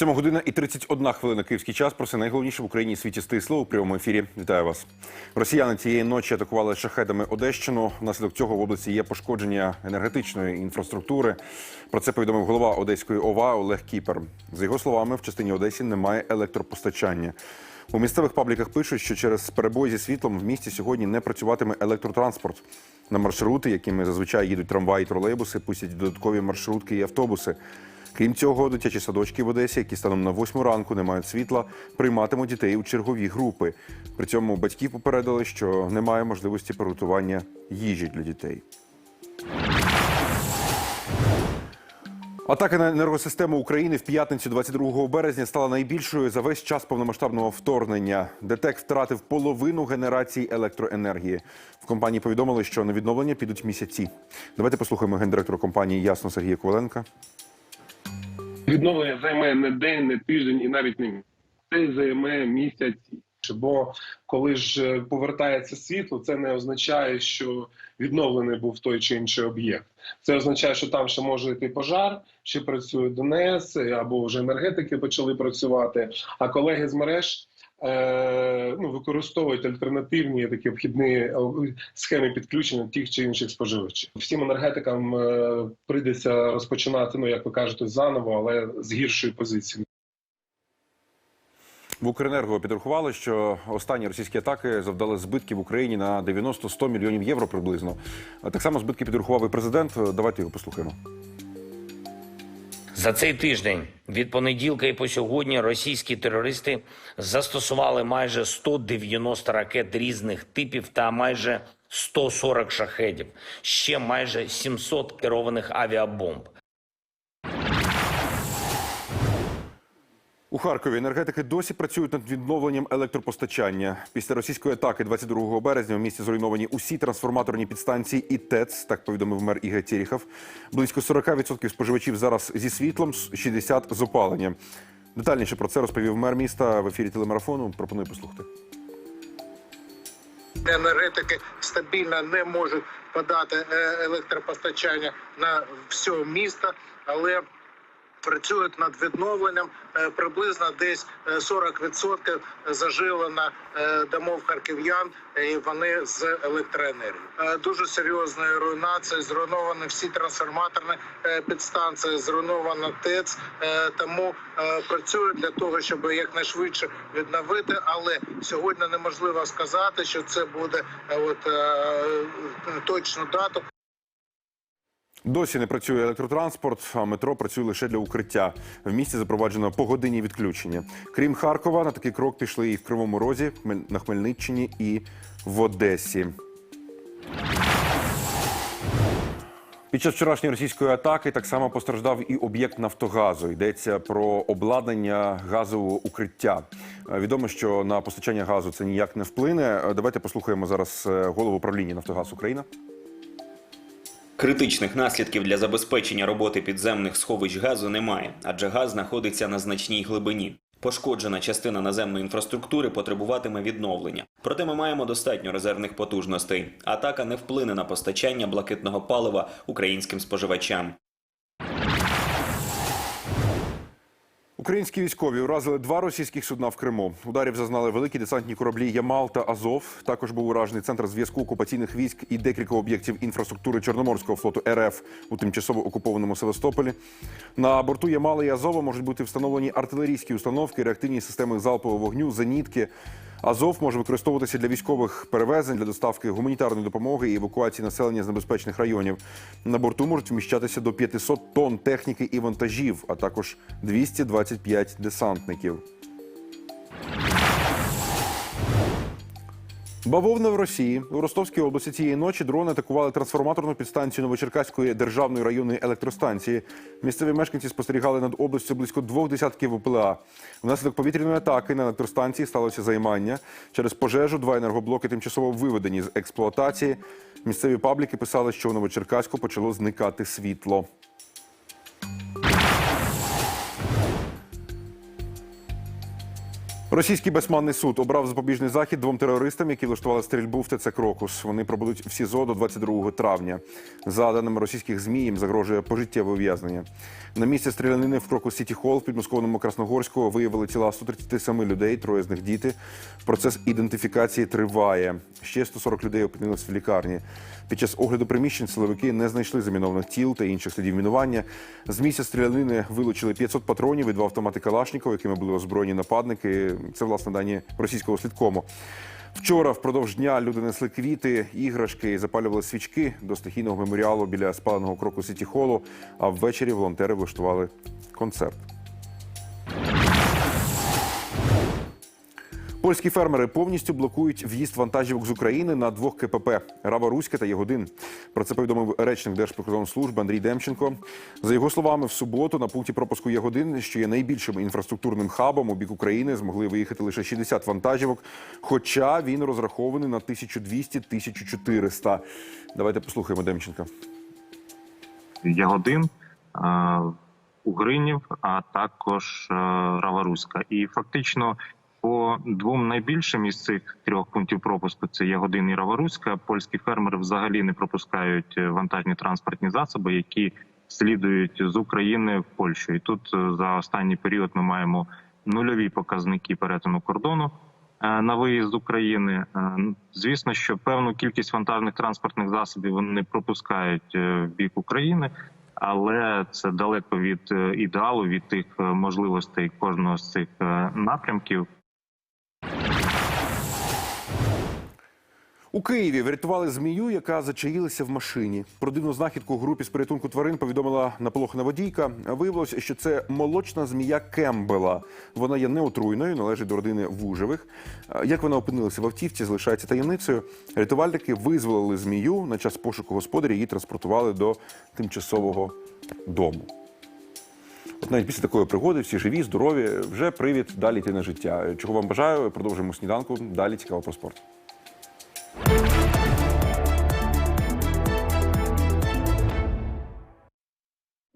Сьома година і 31 хвилина київський час. Про все найголовніше в Україні світі стисло у прямому ефірі. Вітаю вас. Росіяни цієї ночі атакували шахедами Одещину. Внаслідок цього в області є пошкодження енергетичної інфраструктури. Про це повідомив голова Одеської ОВА Олег Кіпер. За його словами, в частині Одесі немає електропостачання. У місцевих пабліках пишуть, що через перебої зі світлом в місті сьогодні не працюватиме електротранспорт. На маршрути, якими зазвичай їдуть трамваї, тролейбуси, пустять додаткові маршрутки і автобуси. Крім цього, дитячі садочки в Одесі, які станом на восьму ранку не мають світла, прийматимуть дітей у чергові групи. При цьому батьків попередили, що немає можливості приготування їжі для дітей. Атака на енергосистему України в п'ятницю 22 березня стала найбільшою за весь час повномасштабного вторгнення. ДТЕК втратив половину генерації електроенергії. В компанії повідомили, що на відновлення підуть місяці. Давайте послухаємо гендиректора компанії Ясно Сергія Коваленка. Відновлення займе не день, не тиждень і навіть не місяць. Це займе місяці. Бо коли ж е, повертається світло, це не означає, що відновлений був той чи інший об'єкт. Це означає, що там ще може йти пожар, ще працює ДНС, або вже енергетики почали працювати. А колеги з мереж ну, використовують альтернативні такі обхідні е, схеми підключення тих чи інших споживачів. Всім енергетикам е, прийдеться розпочинати, ну як ви кажете, заново, але з гіршої позиції. В Укренерго підрахували, що останні російські атаки завдали збитків Україні на 90-100 мільйонів євро приблизно. Так само збитки підрахував і президент. Давайте його послухаємо. За цей тиждень від понеділка і по сьогодні російські терористи застосували майже 190 ракет різних типів та майже 140 шахедів, ще майже 700 керованих авіабомб. У Харкові енергетики досі працюють над відновленням електропостачання. Після російської атаки 22 березня в місті зруйновані усі трансформаторні підстанції і ТЕЦ, так повідомив мер Ігор Тєріхов. Близько 40% споживачів зараз зі світлом, 60% з опаленням. Детальніше про це розповів мер міста в ефірі телемарафону. Пропоную послухати. енергетики стабільно не можуть подати е, електропостачання на все місто, але працюють над відновленням. Е, Приблизно десь е, 40% зажилено е, домов харків'ян, е, і вони з електроенергією. Е, Дуже серйозна руйнація. Зруйновані всі трансформаторні підстанції, зруйнована ТЕЦ. Тому працюють для того, щоб якнайшвидше відновити. Але сьогодні неможливо сказати, що це буде от точну дату. Досі не працює електротранспорт, а метро працює лише для укриття. В місті запроваджено погодинні відключення. Крім Харкова, на такий крок пішли і в Кривому Розі, на Хмельниччині і в Одесі. Під час вчорашньої російської атаки так само постраждав і об'єкт Нафтогазу. Йдеться про обладнання газового укриття. Е, Відомо, що на постачання газу це ніяк не вплине. Е, Давайте послухаємо зараз е, голову управління Нафтогаз Україна. Критичних наслідків для забезпечення роботи підземних сховищ газу немає, адже газ знаходиться на значній глибині. Пошкоджена частина наземної інфраструктури потребуватиме відновлення. Проте ми маємо достатньо резервних потужностей. Атака не вплине на постачання блакитного палива українським споживачам. Українські військові уразили два російських судна в Криму. Ударів зазнали великі десантні кораблі Ямал та Азов. Також був уражений центр зв'язку окупаційних військ і декілька об'єктів інфраструктури Чорноморського флоту РФ у тимчасово окупованому Севастополі. На борту Ямала і Азова можуть бути встановлені артилерійські установки, реактивні системи залпового вогню, зенітки. Азов може використовуватися для військових перевезень, для доставки гуманітарної допомоги і евакуації населення з небезпечних районів. На борту можуть вміщатися до 500 тонн техніки і вантажів, а також 225 десантників. Бавовна в Росії у Ростовській області цієї ночі дрони атакували трансформаторну підстанцію Новочеркаської державної районної електростанції. Місцеві мешканці спостерігали над областю близько двох десятків ВПЛА. Внаслідок повітряної атаки на електростанції сталося займання. Через пожежу два енергоблоки тимчасово виведені з експлуатації. Місцеві пабліки писали, що у Новочеркаську почало зникати світло. Російський безманний суд обрав запобіжний захід двом терористам, які влаштували стрільбу в ТЦ Крокус. Вони пробудуть в СІЗО до 22 травня. За даними російських змі, їм загрожує пожиттєве ув'язнення. На місці стрілянини в Крокус Сіті Холл в підмосковному Красногорську виявили тіла 137 людей, троє з них діти. Процес ідентифікації триває. Ще 140 людей опинились в лікарні. Під час огляду приміщень силовики не знайшли замінованих тіл та інших слідів мінування. З місця стрілянини вилучили 500 патронів і два автомати Калашникова, якими були озброєні нападники. Це власне дані російського слідкому. Вчора впродовж дня люди несли квіти, іграшки і запалювали свічки до стихійного меморіалу біля спаленого кроку Сіті Холу. А ввечері волонтери влаштували концерт. Польські фермери повністю блокують в'їзд вантажівок з України на двох КПП Рава Руська та Ягодин. Про це повідомив речник Держприкордонслужби Андрій Демченко. За його словами, в суботу на пункті пропуску Ягодин, що є найбільшим інфраструктурним хабом у бік України, змогли виїхати лише 60 вантажівок. Хоча він розрахований на 1200-1400. Давайте послухаємо Демченка. Ягодин, Угринів, а також е, Раваруська. І фактично по двом найбільшим із цих трьох пунктів пропуску це Ягодин і Раваруська. Польські фермери взагалі не пропускають е, вантажні транспортні засоби, які слідують з України в Польщу. І тут е, за останній період ми маємо нульові показники перетину кордону е, на виїзд з України. Звісно, що певну кількість вантажних транспортних засобів вони пропускають в бік України, але це далеко від ідеалу, від тих можливостей кожного з цих напрямків. У Києві врятували змію, яка зачаїлася в машині. Про дивну знахідку групі з порятунку тварин повідомила наполохана водійка. Виявилося, що це молочна змія Кембела. Вона є неотруйною, належить до родини вужевих. Як вона опинилася в автівці, залишається таємницею. Рятувальники визволили змію. На час пошуку господаря її транспортували до тимчасового дому. От навіть після такої пригоди всі живі, здорові. Вже привід далі йти на життя. Чого вам бажаю? Продовжуємо сніданку. Далі цікаво про спорт.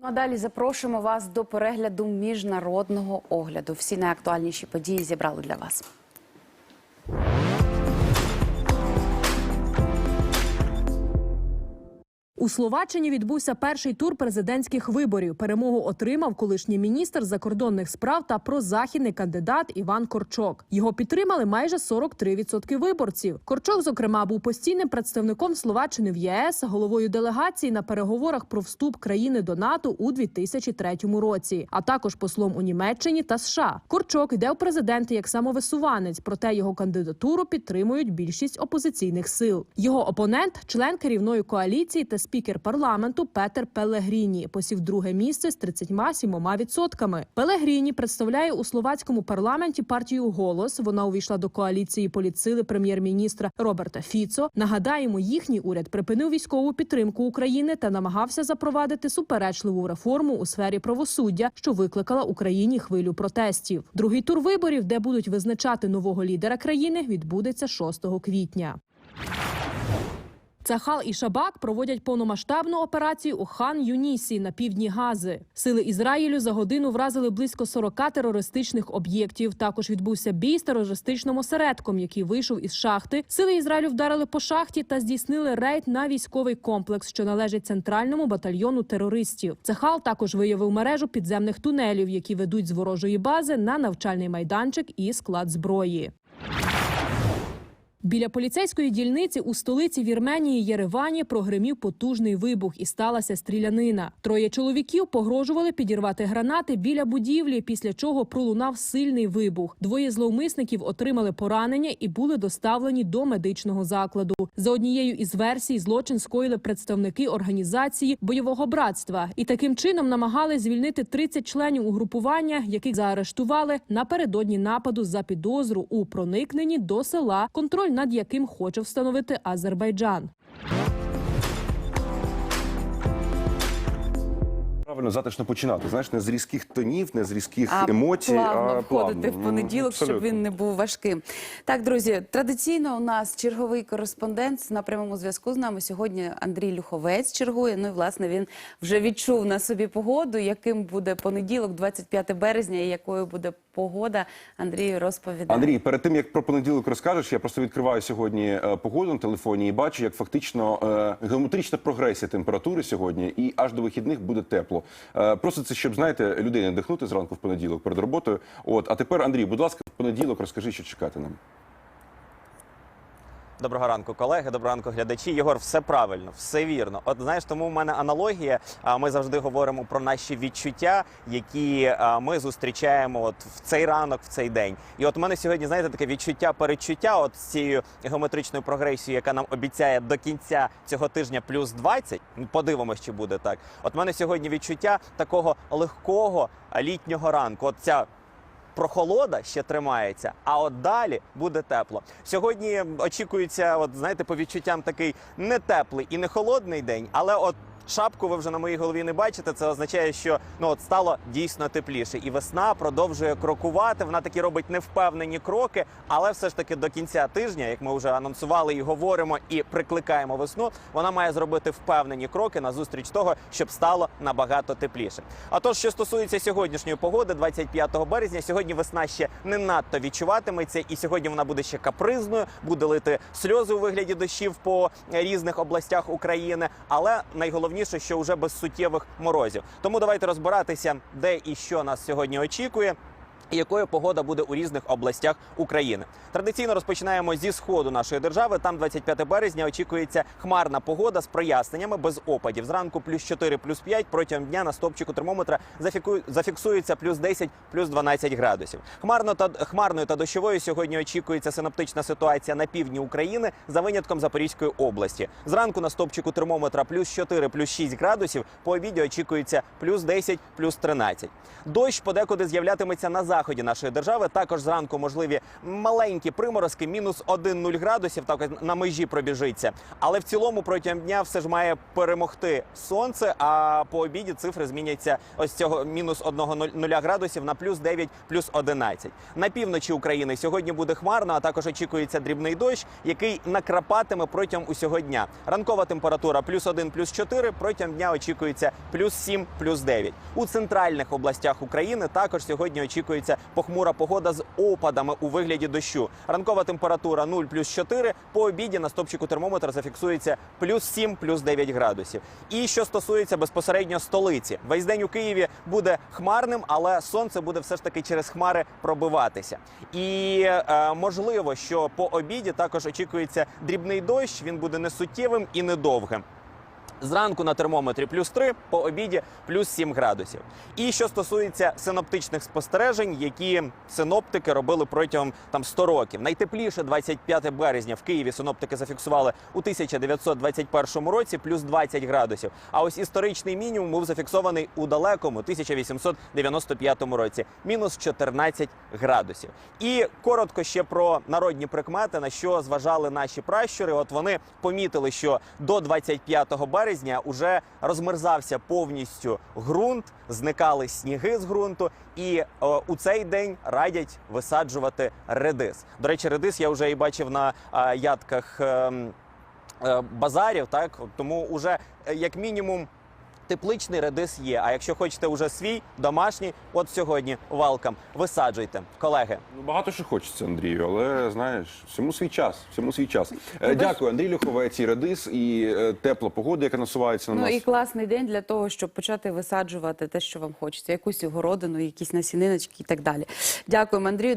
А далі запрошуємо вас до перегляду міжнародного огляду. Всі найактуальніші події зібрали для вас. У Словаччині відбувся перший тур президентських виборів. Перемогу отримав колишній міністр закордонних справ та прозахідний кандидат Іван Корчок. Його підтримали майже 43% виборців. Корчок, зокрема, був постійним представником Словаччини в ЄС, головою делегації на переговорах про вступ країни до НАТО у 2003 році, а також послом у Німеччині та США. Корчок йде у президенти як самовисуванець, проте його кандидатуру підтримують більшість опозиційних сил. Його опонент, член керівної коаліції та спікер парламенту Петер Пелегріні, посів друге місце з 37%. Пелегріні представляє у словацькому парламенті партію Голос. Вона увійшла до коаліції політсили прем'єр-міністра Роберта Фіцо. Нагадаємо, їхній уряд припинив військову підтримку України та намагався запровадити суперечливу реформу у сфері правосуддя, що викликала Україні хвилю протестів. Другий тур виборів, де будуть визначати нового лідера країни, відбудеться 6 квітня. Цахал і Шабак проводять повномасштабну операцію у хан Юнісі на півдні Гази. Сили Ізраїлю за годину вразили близько 40 терористичних об'єктів. Також відбувся бій з терористичним осередком, який вийшов із шахти. Сили Ізраїлю вдарили по шахті та здійснили рейд на військовий комплекс, що належить центральному батальйону терористів. Цахал також виявив мережу підземних тунелів, які ведуть з ворожої бази на навчальний майданчик і склад зброї. Біля поліцейської дільниці у столиці Вірменії Єревані прогримів потужний вибух і сталася стрілянина. Троє чоловіків погрожували підірвати гранати біля будівлі, після чого пролунав сильний вибух. Двоє зловмисників отримали поранення і були доставлені до медичного закладу. За однією із версій, злочин скоїли представники організації бойового братства і таким чином намагали звільнити 30 членів угрупування, яких заарештували напередодні нападу за підозру у проникненні до села, контроль над яким хоче встановити Азербайджан. Правильно, затишно починати. Знаєш, не з різких тонів, не з різких а емоцій, плавно а входити в понеділок, М, щоб він не був важким. Так, друзі, традиційно у нас черговий кореспондент на прямому зв'язку з нами сьогодні Андрій Люховець чергує. Ну і власне він вже відчув на собі погоду, яким буде понеділок, 25 березня, і якою буде погода. Андрій розповідає. Андрій, перед тим як про понеділок розкажеш, я просто відкриваю сьогодні е, погоду на телефоні і бачу, як фактично е, геометрична прогресія температури сьогодні, і аж до вихідних буде тепло. Е, просто це щоб знаєте, людей надихнути зранку в понеділок перед роботою. От а тепер, Андрій, будь ласка, в понеділок розкажи, що чекати нам. Доброго ранку, колеги. Доброго ранку, глядачі. Єгор, все правильно, все вірно. От знаєш, тому в мене аналогія. А ми завжди говоримо про наші відчуття, які ми зустрічаємо от в цей ранок, в цей день. І от у мене сьогодні, знаєте, таке відчуття передчуття, от з цією геометричною прогресією, яка нам обіцяє до кінця цього тижня плюс 20. Ну, Подивимось, чи буде так. От в мене сьогодні відчуття такого легкого літнього ранку. От ця прохолода ще тримається, а от далі буде тепло. Сьогодні очікується, от знаєте, по відчуттям такий не теплий і не холодний день, але от. Шапку ви вже на моїй голові не бачите. Це означає, що ну от стало дійсно тепліше, і весна продовжує крокувати. Вона таки робить невпевнені кроки, але все ж таки до кінця тижня, як ми вже анонсували і говоримо, і прикликаємо весну, вона має зробити впевнені кроки на зустріч того, щоб стало набагато тепліше. А тож, що стосується сьогоднішньої погоди, 25 березня, сьогодні весна ще не надто відчуватиметься, і сьогодні вона буде ще капризною, буде лити сльози у вигляді дощів по різних областях України. Але найголовніше, що вже без суттєвих морозів. Тому давайте розбиратися, де і що нас сьогодні очікує. Якою погода буде у різних областях України? Традиційно розпочинаємо зі сходу нашої держави. Там 25 березня очікується хмарна погода з проясненнями без опадів. Зранку плюс 4, плюс 5, протягом дня на стопчику термометра зафіксується плюс 10, плюс 12 градусів. Хмарно та хмарною та дощовою сьогодні очікується синоптична ситуація на півдні України за винятком Запорізької області. Зранку на стопчику термометра плюс 4, плюс 6 градусів. По обіді очікується плюс 10, плюс 13. Дощ подекуди з'являтиметься на заході нашої держави. Також зранку можливі маленькі приморозки, мінус 1-0 градусів, так на межі пробіжиться. Але в цілому протягом дня все ж має перемогти сонце. А по обіді цифри зміняться ось цього мінус 1-0 градусів на плюс 9, плюс 11. На півночі України сьогодні буде хмарно, а також очікується дрібний дощ, який накрапатиме протягом усього дня. Ранкова температура плюс 1, плюс 4, протягом дня очікується плюс 7, плюс 9. У центральних областях України також сьогодні очікується похмура погода з опадами у вигляді дощу. Ранкова температура 0, плюс 4, по обіді на стопчику термометра зафіксується плюс 7, плюс 9 градусів. І що стосується безпосередньо столиці, весь день у Києві буде хмарним, але сонце буде все ж таки через хмари пробиватися. І е, можливо, що по обіді також очікується дрібний дощ. Він буде не суттєвим і недовгим. Зранку на термометрі плюс 3, по обіді плюс 7 градусів. І що стосується синоптичних спостережень, які синоптики робили протягом там 100 років. Найтепліше 25 березня в Києві синоптики зафіксували у 1921 році плюс 20 градусів. А ось історичний мінімум був зафіксований у далекому 1895 році мінус 14 градусів. І коротко ще про народні прикмети, на що зважали наші пращури. От вони помітили, що до 25 березня уже розмерзався повністю ґрунт, зникали сніги з ґрунту, і е, у цей день радять висаджувати редис. До речі, редис я вже і бачив на е, ядках. ем, е, Базарів, так тому уже як мінімум тепличний редис є. А якщо хочете уже свій домашній, от сьогодні валкам висаджуйте, колеги. Ну, багато що хочеться, Андрію, але знаєш, всьому свій час. Всьому свій час. Е, Ну, Дякую, Андрій Люховець, і Редис, і е, тепла погода, яка насувається на Ну нас. і класний день для того, щоб почати висаджувати те, що вам хочеться, якусь городину, якісь насіниночки і так далі. Дякуємо, Андрію.